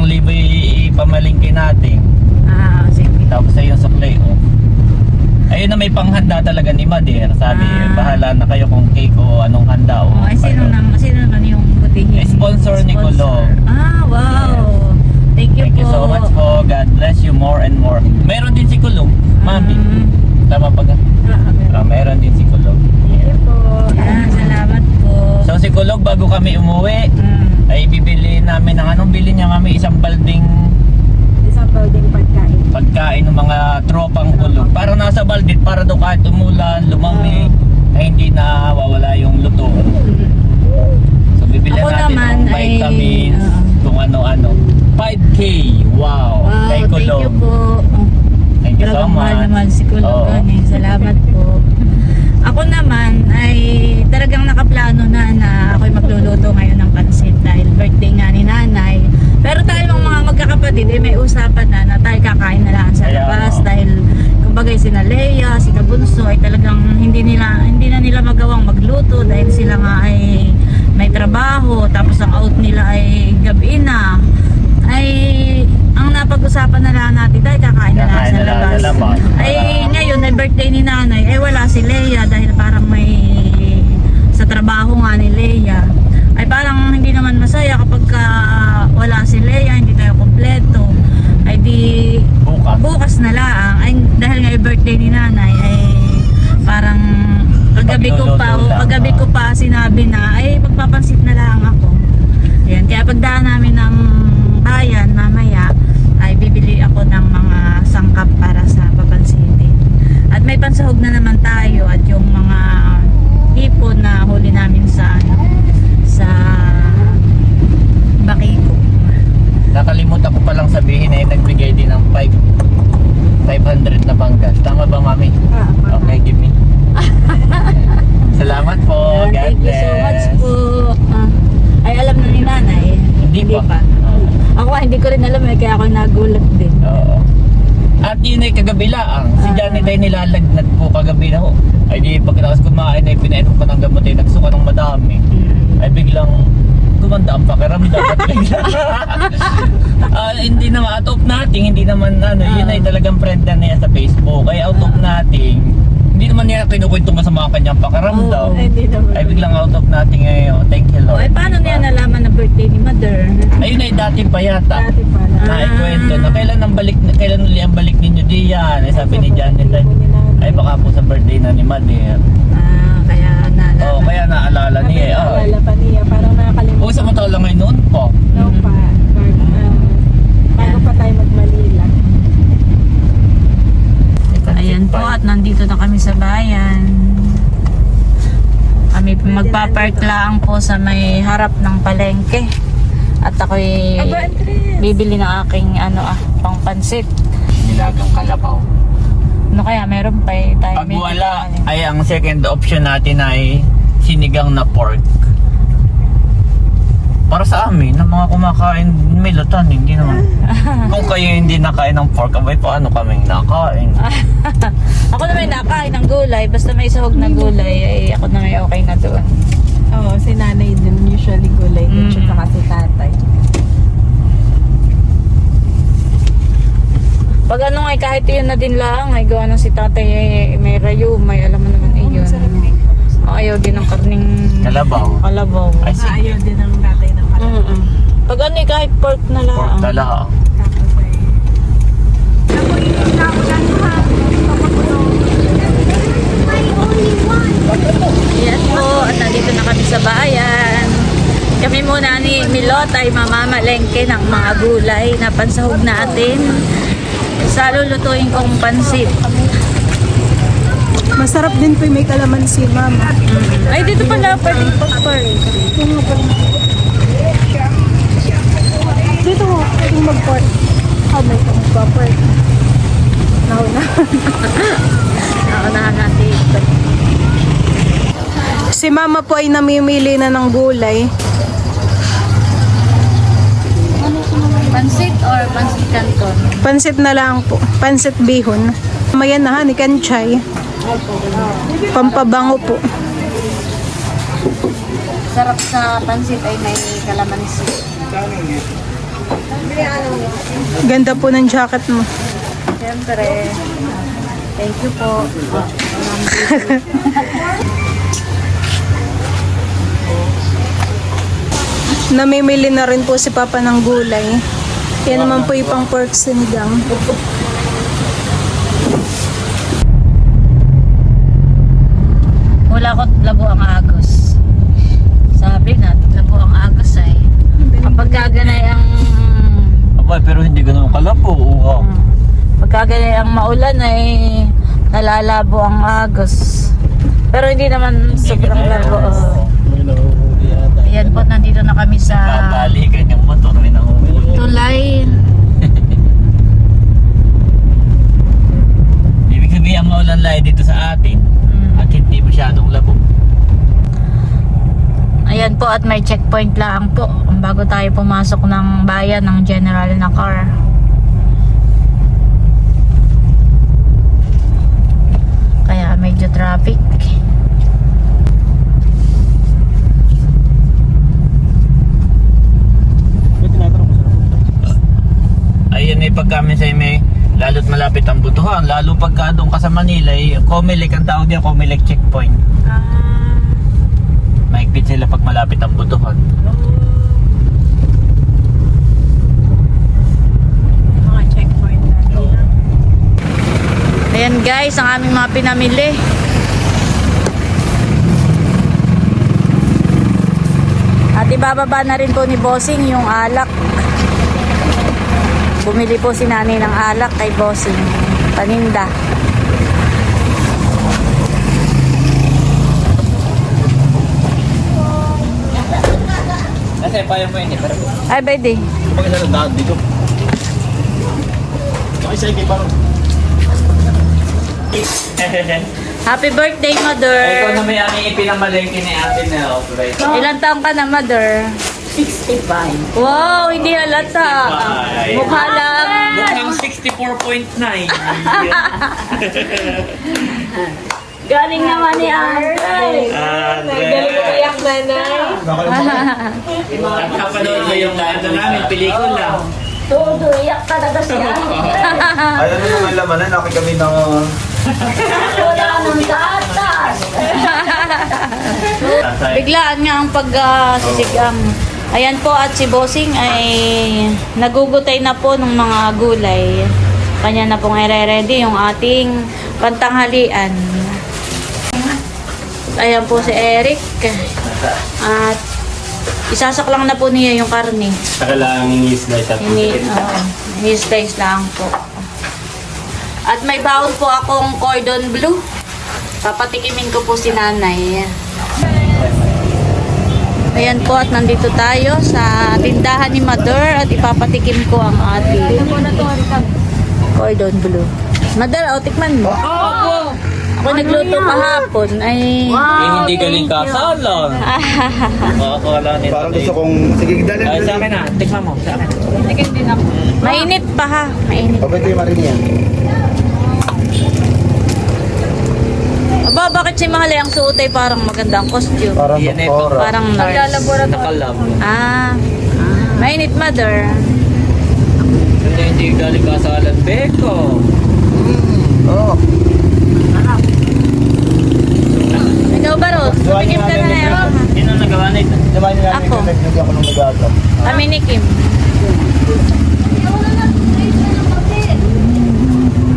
isang libo ipamalingki natin. Ah, sige. Tapos ay yung sukli, oh. Ayun na may panghanda talaga ni Mader. Sabi, Ah. bahala na kayo kung cake o anong handa. Oh, O, ay sino naman, sino naman yung butihin? Eh, sponsor ni Kulong. Ah, wow. Thank you Thank you po. so much po. God bless you more and more. Meron din si Kulong, Mami. Mm. Tama pag ah, meron din si Kulog. Thank po. Yan, salamat po. So si Kulog bago kami umuwi, Mm. ay bibili namin ng anong bili niya kami isang balding Isang building pagkain. pagkain ng mga tropang kulog. Para nasa baldit, para daw kahit umulan, lumamig, ay hindi na wawala yung luto. So bibili Ako natin naman ng ay, vitamins, ah. kung ano-ano. 5K! Wow! Wow, Kay thank Kulog. you po. Thank you so Talagang much. na mahal si Kulog. Oo. eh. Salamat po. Ako naman ay talagang nakaplano na na ako'y magluluto ngayon ng pansit dahil birthday nga ni nanay. Pero tayo mga magkakapatid, eh, may usapan na na tayo kakain na lang sa labas dahil kumbaga sina Leia, sina Bunso ay talagang hindi nila hindi na nila magawang magluto dahil sila nga ay may trabaho tapos ang out nila ay gabi na ay ang napag-usapan na lang natin dahil kakain na lang sa na labas. Ay ngayon ay birthday ni nanay ay wala si Leia dahil parang may sa trabaho nga ni Leia. Ay parang hindi naman masaya kapag ka wala si Leia hindi tayo kompleto ay di Bukas. bukas na lang. Ay dahil nga birthday ni nanay ay parang kagabi ko pa o ah. ko pa sinabi na ay magpapansit na lang ako. Yan kaya pagdaan namin ng bayan mamaya ay bibili ako ng mga sangkap para sa papansitin at may pansahog na naman tayo at yung mga hipon na huli namin sa ano sa Bakiko Nakalimutan ko palang sabihin ay nagbigay din ng 5 500 na panggas. Tama ba, Mami? Ah, Okay, give me. Salamat po. God Thank you bless. so much po. Ah, ay, alam na ni nanay. Hindi pa. Oo. Ako hindi ko rin alam eh, kaya ako nagulat din. Oo. At yun ay kagabi laang. Si Ah. Janet ay nilalagnat po kagabi na ho. Ay di pagkatapos kumain ay pinainom ko ng gamot ay nagsuka ng madami. Ay biglang gumanda ang pakiramdam at bigla. Ah, hindi naman out of nothing, hindi naman ano, yun Ah. ay talagang friend na niya sa Facebook. Ay out of nothing, hindi naman niya kinukwento masama ang kanyang pakiramdam. Oo. Hindi naman. Ay biglang out of nothing ay oh, thank you Oh, Lord. ay, paano niya nalaman na birthday ni mother? Ayun ay dati pa yata. Dati pa na. Ah. Naikwento na kailan ang balik kailan uli ang balik ninyo diyan ay sabi ni Janet ay, ay baka po sa birthday na ni Madir Ah, kaya nalaman. oo kaya naalala niya eh ay Wala pa niya. Parang nakakalimutan. oo sa matagal lang ngayon noon po No pa. Bago, ah, bago pa tayo mag-Manila. Ayan po at nandito na kami sa bayan. Kami po magpapark lang po sa may harap ng palengke. At ako'y Aba, bibili ng aking ano ah, pangpansit. nilagang kalabaw Ano kaya meron pa eh. Tayo pag may wala ay ang second option natin ay sinigang na pork para sa amin, ng mga kumakain may lutan, hindi naman. Kung kayo hindi nakain ng pork, abay paano kaming nakain? Ako na may nakain ng gulay. Basta may sahog na gulay, ay ako na may okay na doon. Oo, si nanay din usually gulay din Mm. siya saka si tatay. Pag ano ay kahit yun na din lang, ay gawa ng si tatay ay may rayo, may alam mo naman ay yun. Ayaw din ng karning Kalabaw. kalabaw. Ay, sige. ayaw din ng tatay ng kalabas. Mm-mm. Pag ano kahit pork na lang. Pork na lang. Yes po, at nandito na kami sa bayan. Kami muna ni Milot ay mamamalengke ng mga gulay na pansahog natin sa lulutuin kong pansit. Masarap din po yung may kalamansi, mama. Ay, dito pala pwedeng pag-park. Ito nga pala. Pong mag-port. Oh, may pong mag-port. Nauna. Naunahan natin ito. Si mama po ay namimili na ng gulay. Pansit or pansit canton? Pansit na lang po. Pansit bihon. Mayan na ha, ni Kanchay. Pampabango po. Sarap sa pansit ay may kalamansi. Ganda po ng jacket mo. Siyempre. Thank you po. Namimili na rin po si Papa ng gulay. Yan naman po yung pang pork sinigang. Wala ko labo ang agos. Sabi na, labo ang agos ay. Kapag kaganay ang Aba, pero hindi ganun kalabo. Oo. pagka ganay ang maulan ay nalalabo ang agos. Pero hindi naman sobrang labo. Ayan po, nandito na kami sa Babalikan yung motor. May nahuli. tulay. Ibig sabihin, ang maulan lahi dito sa atin. Mm. At hindi masyadong labo. Ayan po at may checkpoint lang po bago tayo pumasok ng bayan ng general na car. Kaya medyo traffic. Ayan ay pagka minsan may lalo't malapit ang butuhan. Lalo pagka doon ka sa Manila, eh, Comelec ang tawag niya, Comelec checkpoint. Maigpit sila pag malapit ang butuhan. Mga checkpoint natin. Ayan guys, ang aming mga pinamili. At ibababa na rin po ni Bossing yung alak. Bumili po si nanay ng alak kay Bossing. Paninda. Kasi payo mo yun eh. Pero Ay, pwede. pag isa ng daan dito. Okay, sige, parang. Happy birthday, Mother! Ay, ikaw na may aming ipinamalengke ni Ate Nel. Right? Ilan taong ka na, Mother? 65. Wow, hindi halata. 65. Mukha lang. Mukhang 64.9. Galing naman ni Andre. Andre. Iyak nanay. At kapanood mo yung ano namin, pelikula. Todo, iyak talaga siya. Ayan na naman laman na, naki kami ng... Wala nang gatas. Biglaan nga ang pag-sisigang. Ayan po at si Bossing ay nagugutay na po ng mga gulay. Kanya na pong ire-ready yung ating pantanghalian. Ayan po si Eric. At isasaklang na po niya yung karne. Saka lang i-slice at Ini, uh, slice lang po. At may baon po akong cordon bleu. Papatikimin ko po si nanay. Ayan po at nandito tayo sa tindahan ni Mother at ipapatikim ko ang ating cordon bleu. Mother, o tikman mo. Opo. Ako nagluto kahapon ay Eh, hindi galing kasalan. Makakala nito. Parang gusto kong... Sige, dali. Ay, sa akin na. Tikman mo. Sa akin. mainit pa ha. Mainit. Pabay tayo marin yan. Aba, bakit si Mahal ang suot ay parang magandang costume? Parang Yan eh, doktora. Parang nurse. Nakalab. Ah, mainit mother. Hindi, hindi galing kasalan. Beko. Oo. Kim ka na na yun. Sino nagawa na ito? Diba nila ako. Hindi ako nung nag-aagaw. Ah. Kami ni Kim. Hmm.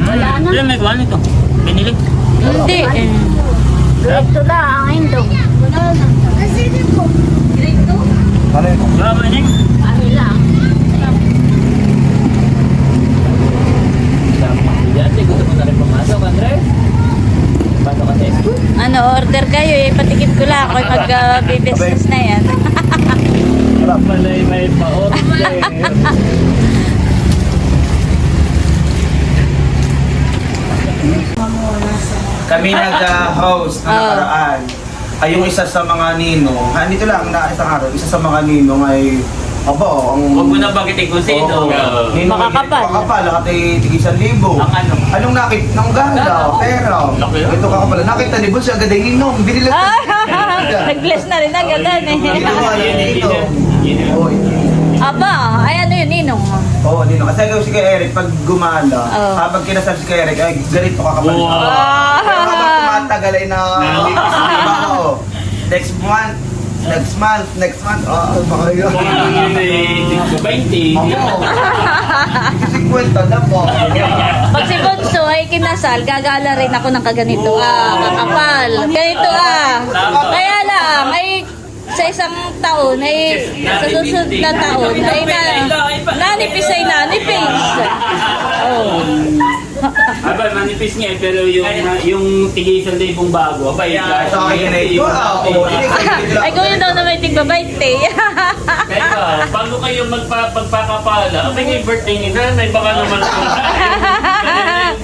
Wala na. Sino nagawa na ito? Binili? Hindi. Grade na ang indong. Grade 2? Ano yun? Grade 2? Nag-business na yan. Harap pala may pa-order. Kami nag-host na oh. nakaraan. Ay yung isa sa mga ninong, ah, dito lang na isang araw, isa sa mga ninong ay Opo, oh, ang... Huwag mo na bagitin kung sino. Oo. Nino, Makakapal. Makakapal, nakati tigisan libo. Ang ano? Anong nakit? Nang ganda, oh, pera. Ah. Ito ka. Nakita ni Boss, agad ay ninong. Binilag. Ah. Nag-bless na rin agad eh. Aba, ay ano yun, ninong? Oo, ninong. Kasi ikaw si Kuya Eric, pag gumala, Oo. habang kinasal si Kuya Eric, ay ganito kakapal. Wow. Pero habang tumatagal ay na... Oo. Next month, next month, next month. Oo, baka yun. Oo. Kasi kwenta na po. Pag si Bunso ay kinasal, gagala rin ako ng kaganito. Ah, kakapal. Ganito ah. Kaya lang, ay sa isang taon, ay sa susunod na taon, ay na, nanipis ay nanipis. Oh. Aba, manipis nga eh, pero yung yung tigay isang libong bago, aba, yung Sa akin na ito. Ah. Hindi Ay, kung yun daw na may tigba 20. Teka, bago kayo magpa, magpakapala, yung birthday ni nanay, baka naman kung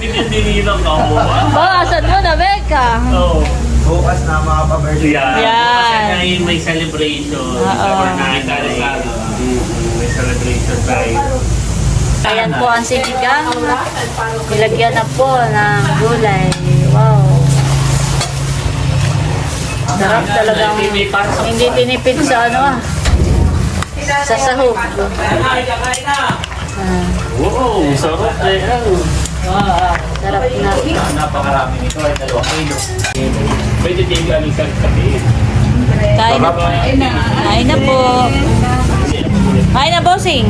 Dininilang ka mo. Bawasan mo na, Becca. Oo. Bukas na mga pa-birthday. Yeah. Yan. Kasi tayo may celebration. Oo. Or nakikita May celebration tayo. Ayan po ang sinigang. Nilagyan na po ng gulay. Wow. Sarap talagang May pasok. hindi tinipid sa ano ah. Sa sahog. Ah, Oo, sarap eh. sarap na. Napakarami nito ay dalawang kilo. Pwede din galing sa kape. Kain na po. Kain na po. Kain na, bossing.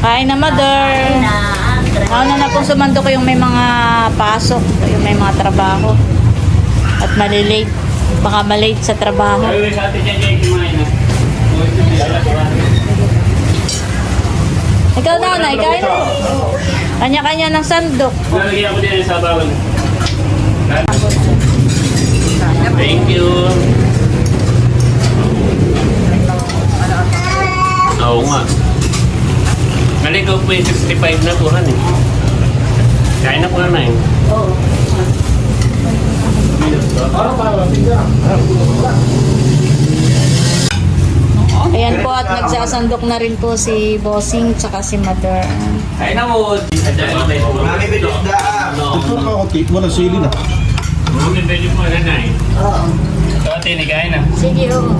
Kain na, mother. Nauna na pong sumando ko yung may mga pasok, yung may mga trabaho. At malilate. Baka malate sa trabaho. Ay, sa atin yan yung kumain na. Ikaw nanay, kain na. Kanya-kanya ng sandok. Lalagyan ko din sa bawal. Thank you. Oo nga. Naligaw po yung 65 na tuhan eh. Kain na po na eh. Ayan po at nagsasandok na rin po si Bossing tsaka si Mother. Ay na mo. Mami, bilis da. Wala sili na. Mami, medyo po na na eh. Ito ate, nikain na. Sige, oh.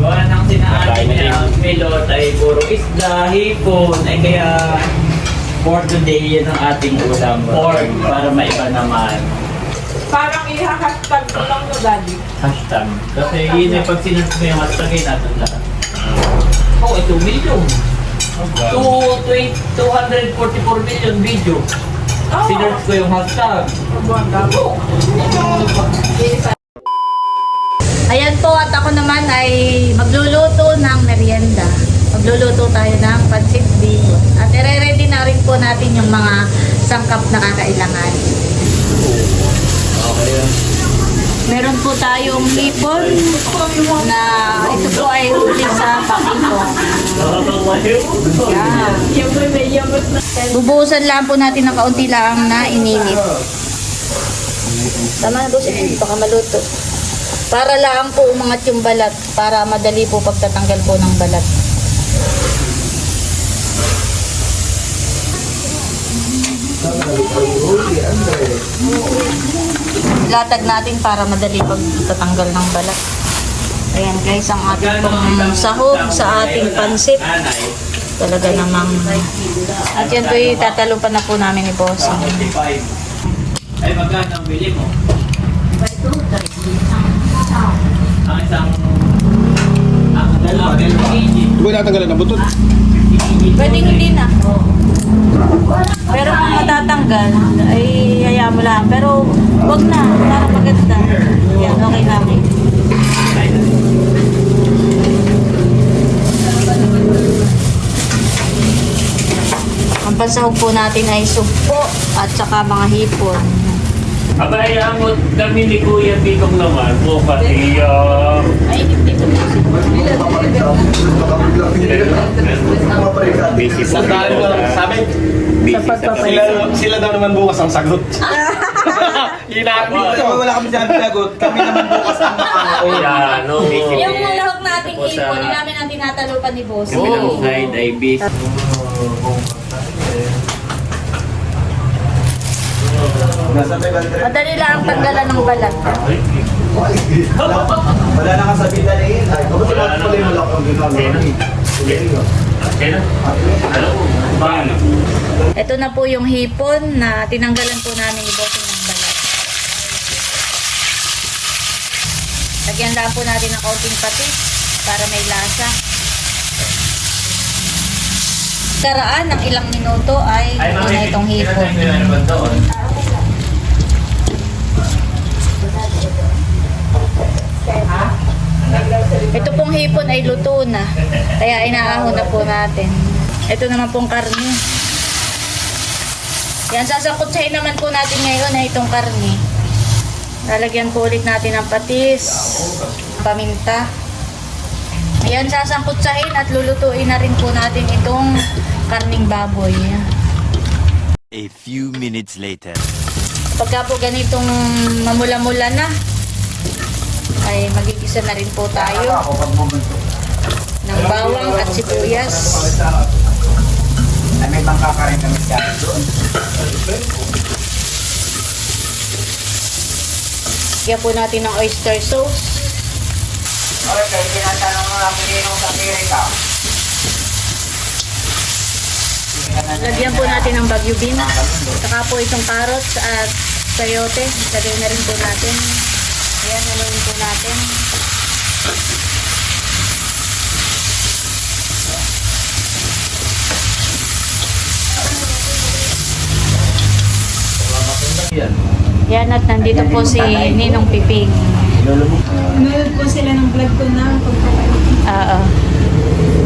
Gawa ng sinaanin niya ang milot ay puro isda, hipon, ay kaya for today yan ang ating ulam. Pork para maiba naman. Parang i-hashtag ko lang no, Daddy. Hashtag. Kasi yun ay pag mo yung hashtag ay natin lahat. Oh, ito million. Two- twen- 244 million video. Sinerch ko yung hashtag. Ayan po at ako naman ay magluluto ng merienda. Magluluto tayo ng pancit bihon. At ire-ready na rin po natin yung mga sangkap na kakailangan. Meron po tayong lipon na ito po ay huli sa pakito. Yan. Bubuhusan lang po natin ng kaunti lang na ininit. Tama na boss, eh, baka maluto. Para lang po umangat yung balat, para madali po pagtatanggal po ng balat. Latag natin para madali pagtatanggal ng balat. Ayan guys, ang ating pong sahog sa ating pansit. Talaga namang... At yan po itatalupan na po namin ni Bossing. 55. Ay, magkano ang bili mo? Ang isang... Ang dalawang kg. Huwag natanggalan ng butot. Pwedeng hindi na. Pero kung matatanggal, ay hayaan mo lang. Pero wag na, para maganda. Yan, okay namin. Ang pansahog po natin ay sugpo at saka mga hipon. Abay, ang kami ni Kuya Bigong naman po pati uh, Ay, hindi ko busy sa amin. Busy Sa. Sila, sila daw naman bukas ang sagot. Kami, wala kami dyan sagot. Kami naman bukas ang makakaon. Ayan, no. Yung lahok nating ipon, ah, yun namin ang tinatalupan ni boss. Kabilang side ay may bandera. Madali lang ang tanggalan ng balat. Wala na kasabihan na yun. Ay, Kapag sila pala yung malak ang ginagawa. Na? Ito na po yung hipon na tinanggalan po namin ni boss ng balat. Lagyan lang po natin ng kaunting patis para may lasa. Karaan ng ilang minuto ay ito na itong hipon. Ito pong hipon ay luto na. Kaya inaahon na po natin. Ito naman pong karne. Yan, sasakutsahin naman po natin ngayon na itong karne. Lalagyan po ulit natin ng patis, paminta. Ayan, sasangkutsahin at lulutuin na rin po natin itong karning baboy. A few minutes later. Pagka po ganitong mamula-mula na, ay magigisa na rin po tayo ng bawang at sibuyas. Ay, may bangka ka rin kami dyan doon. Lagyan po natin ng oyster sauce. Okay, kaya tinatanong mo ako din sa Amerika. Lagyan po natin ng bagyo beans. Saka po itong carrots at sayote. Lagay na rin po natin. Ayan, nalawin po natin. Yan at nandito po si Ninong Piping. Nanonood po sila ng vlog ko na. Oo.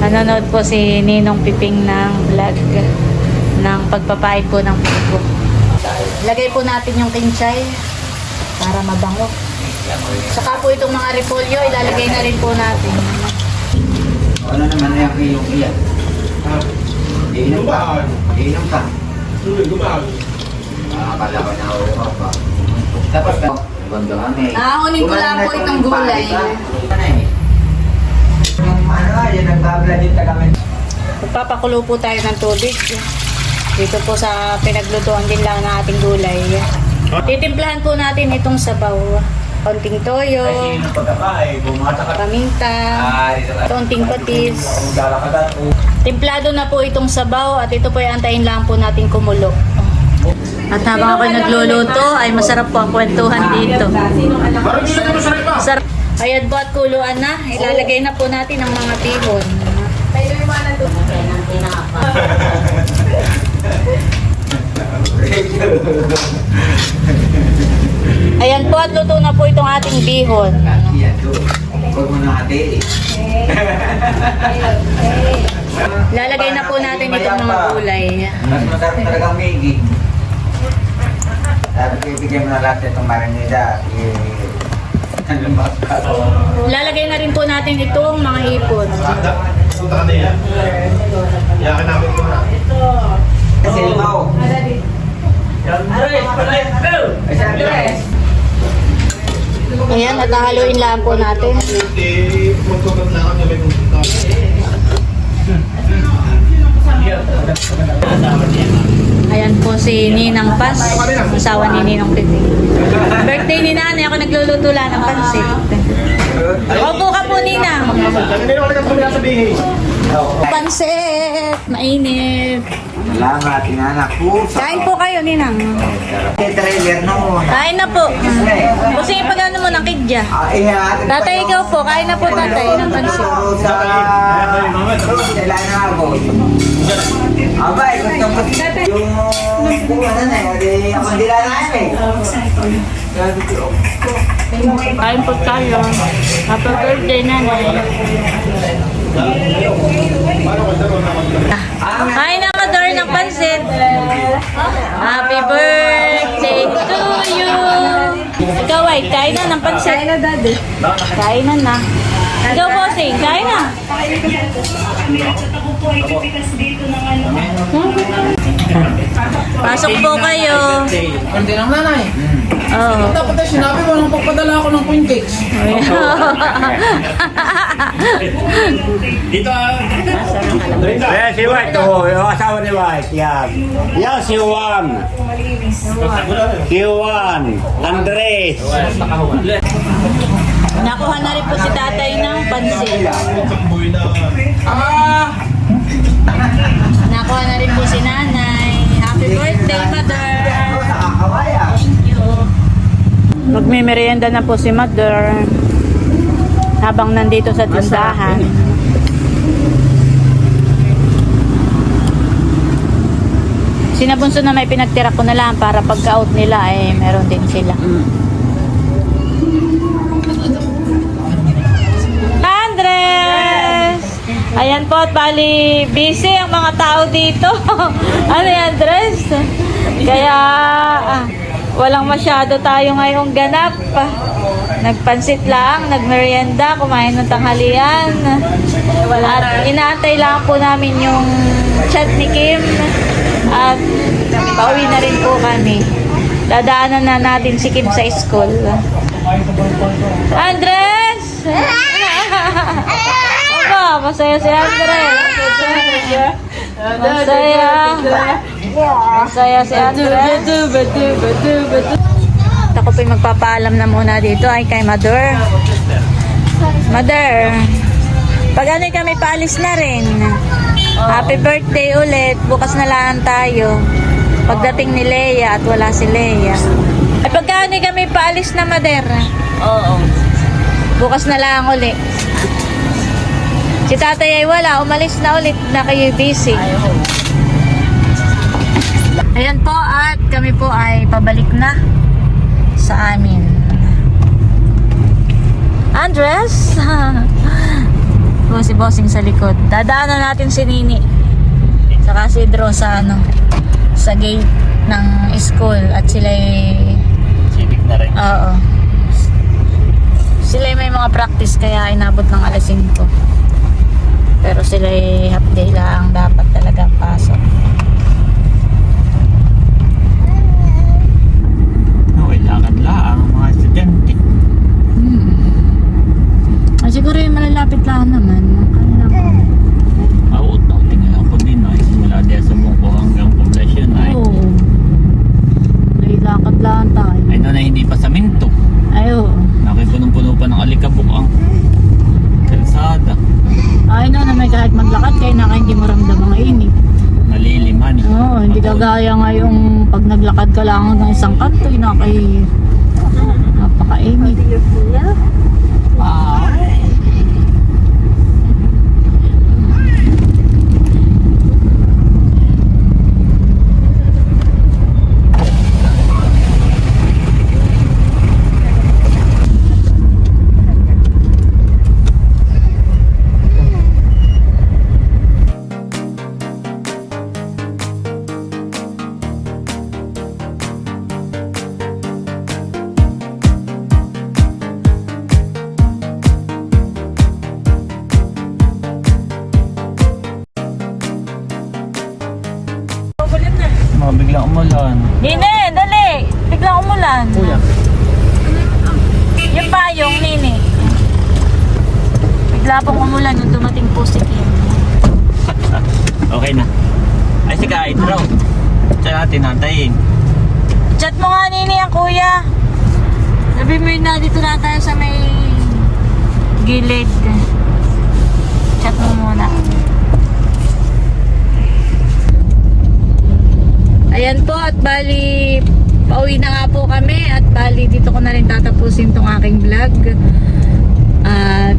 Nanonood po si Ninong Piping ng vlog ng pagpapahid po ng pugo. Lagay po natin yung kinchay para mabango. Saka po itong mga repolyo, ilalagay na rin po natin. Ano naman na yung iyong iyan? Iinom ka. Iinom ka. Akala ko na ako pa. Tapos na. Ganda kami. Aahonin ko lang po itong gulay. Ano, yan nagbabla din kami. Magpapakulo po tayo ng tubig. Dito po sa pinaglutuan din lang ng ating gulay. Titimplahan po natin itong sabaw. Konting toyo, yung paminta, Ah, konting patis. Dato. Templado na po itong sabaw at ito po ay antayin lang po natin kumulo. At habang ako nagluluto ay masarap po ang kwentuhan dito. Sarap. Ayan po at kuluan na. Ilalagay na po natin ang mga tihon. Ayan po at luto na po itong ating bihon. Lalagay na po natin itong mga gulay. Mas masarap talaga ang Maggie. Sabi ko, ibigay mo na lahat itong marinida. Ba? Lalagay na rin po natin itong mga hipon. Punta ka na yan. Iyakan namin ko na. Kasi limaw. Ay, sa Andres. Ayan, at hahaluin lang po natin. Eh, lang. Ayan po si Ninang Paz, asawa ni Ninong Pipi. Birthday ni nanay, ako nagluluto lang ng pansit. Opo ka po, Ninang. Hindi naman kami sabihin. Pansit, mainit. Salamat, inanak ko. Kain po kayo, Ninang. Trailer na muna. Kain na po. Kasi pag ano mo ng kidya. Ah, Tatay, yung- ikaw po. Kain na po, tatay, ng pansit. Kailangan na ako. Aba, eh, gusto ko yung... Yung ano na, ako hindi lang namin eh. Kain po tayo. Happy birthday, nanay. Kain na ka, Dor, ng pansit. Happy birthday to you. Ikaw, ay, kain na ng pansit. Kain na, daddy. Kain na na. Ikaw, bossing, kain na. Hmm? Pasok po kayo. Hindi lang nanay. Oo. Dapat ay sinabi mo nang pagpadala ako ng queen cakes. Dito ah. Ayan si White, oh, yung asawa ni White, yan. Yan si Juan. Si Juan, Andres. Nakuha na rin po si tatay ng pansit. Ah! Nakuha na rin po si nanay. Happy birthday, mother. Thank you. Magmimerienda na po si mother. Habang nandito sa tindahan. Sinabunso na may pinagtira ko na lang para pagka-out nila eh meron din sila. Andres! Ayan po at bali busy ang mga tao dito. ano yan, Andres? Kaya ah, walang masyado tayo ngayong ganap. Nagpansit lang, nagmerienda, kumain ng tanghalian. At inaantay lang po namin yung chat ni Kim. At pauwi na rin po kami. Dadaanan na natin si Kim sa school. Andres! Aba, masaya si Andres. Masaya. Masaya si Andres. At ako po'y magpapaalam na muna dito ay kay Mother. Mother, pag ano kami paalis na rin. Happy birthday ulit. Bukas na lang tayo. Pagdating ni Leia at wala si Leia. Ay pagka ano kami paalis na, Mother. Oo. Bukas na lang uli. Si tatay ay wala, umalis na ulit na kayo busy. Ayan po at kami po ay pabalik na sa amin. Andres! po si Bossing sa likod. Dadaanan natin si Nini. Saka si Drew sa ano, sa gate ng school at sila Civic na rin. Oo. Sila may mga practice kaya inabot ng alas 5. Pero sila half day lang dapat talaga pasok. Okay, lakad lang ang mga estudyante. Ah, siguro yung malalapit lang naman. Ang kanilang Out na tingnan ako din ay simula din sa Bungko hanggang poblasyon ay Oo. May lakad lang tayo. ay na hindi pa sa minto. Ay, oo. Nakipunong-puno pa ng alikabok ang kalsada. Ay na na may kahit maglakad kayo na hindi mo ramdam ang init. Maliliman. Oo, hindi kagaya ngayong pag naglakad ka lang hanggang isang kanto, yun na kay napakainit. Wow. Bigla pong umulan nung dumating po si Kim. Okay na. Ay si kahit raw. Diyan natin nantayin. Chat mo nga, Nini, ang kuya. Sabi mo yun na, dito na tayo sa may gilid. Chat mo muna. Ayan po, at bali, pauwi na nga po kami. At bali, dito ko na rin tatapusin tong aking vlog. At